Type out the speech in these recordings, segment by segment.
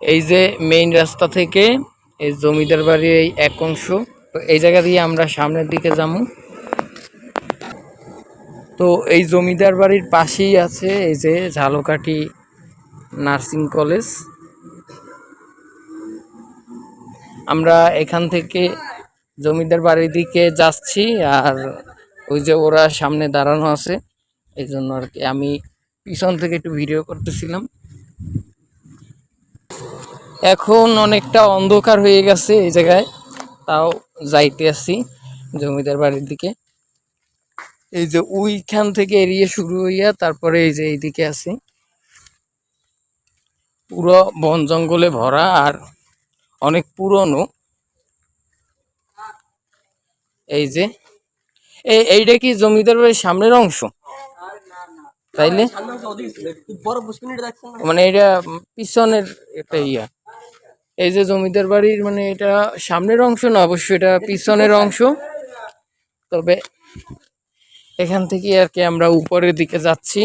এই যে মেইন রাস্তা থেকে এই জমিদার বাড়ির এই এক অংশ। তো এই জায়গা দিয়ে আমরা সামনের দিকে যাব। তো এই জমিদার বাড়ির পাশেই আছে এই যে ঝালকাঠি নার্সিং কলেজ। আমরা এখান থেকে জমিদার বাড়ির দিকে যাচ্ছি আর ওই যে ওরা সামনে দাঁড়ানো আছে। এই জন্য আর কি আমি পিছন থেকে একটু ভিডিও করতেছিলাম। এখন অনেকটা অন্ধকার হয়ে গেছে এই জায়গায়। তাও যাইতে আসি জমিদার বাড়ির দিকে। এই যে ওইখান থেকে এরিয়ে শুরু হইয়া তারপরে এই যে এইদিকে আছে পুরো বন জঙ্গলে ভরা আর অনেক পুরনো। এই যে এই এইটা কি জমিদার বাড়ির সামনের অংশ? তাইলে? মানে এটা পিছনের একটা ইয়া। এই যে জমিদার বাড়ির মানে এটা সামনের অংশ না অবশ্যই এটা পিছনের অংশ। তবে এখান থেকে আর কি আমরা উপরের দিকে যাচ্ছি।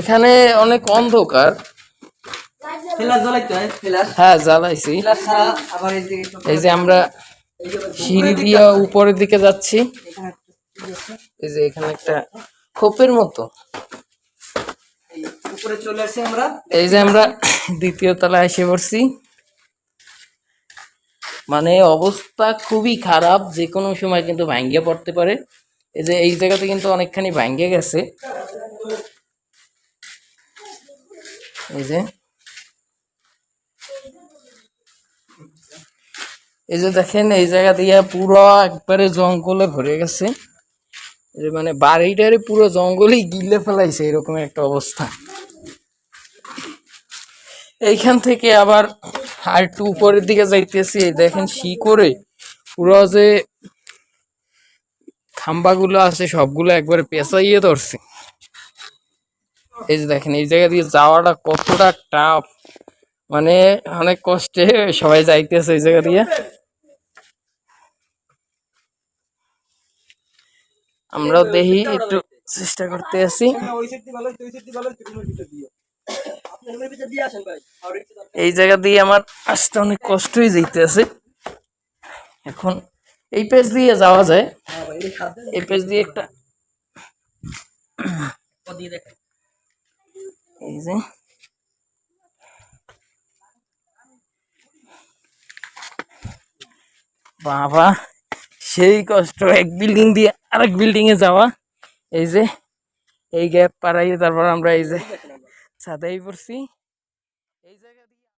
এখানে অনেক অন্ধকার। হয় হ্যাঁ জ্বালাইছি। এই যে আমরা সিঁড়ি দিয়া উপরের দিকে যাচ্ছি? এই যে এখানে একটা খোপের মতো। এই যে আমরা দ্বিতীয় তলায় এসে পড়ছি। মানে অবস্থা খুবই খারাপ যে কোনো সময় কিন্তু ভাঙ্গে পড়তে পারে। এই যে এই জায়গাতে কিন্তু অনেকখানি ভাঙ্গে গেছে। এই যে। এই যে দেখেন, এই জায়গা দিয়ে পুরো একবারে জঙ্গলে ভরে গেছে। মানে বাড়িটারে পুরো জঙ্গলেই গিলে ফেলাইছে, এরকম একটা অবস্থা। এইখান থেকে আবার আর একটু উপরের দিকে যাইতেছি। দেখেন শিকড়ে পুরো যে খাম্বাগুলো আছে, সবগুলো একবারে পেঁচাইয়ে ধরছে। এই যে দেখেন, এই জায়গা দিয়ে যাওয়াটা কতটা টাফ মানে অনেক কষ্টে সবাই যাইতেছে এই জায়গা দিয়ে। আমরাও দেখি, একটু চেষ্টা করতে আছি। এই জায়গা দিয়ে আমার আসতে অনেক কষ্টই যেতে আছে এখন এই পেজ দিয়ে যাওয়া যায়। এই পেজ দিয়ে একটা এই যে বাবা, সেই কষ্ট, এক বিল্ডিং দিয়ে আরেক বিল্ডিং এ যাওয়া। এই যে, এই গ্যাপ পাড়াইয়ে তারপর আমরা এই যে ছাদাই পড়ছি এই জায়গা দিয়ে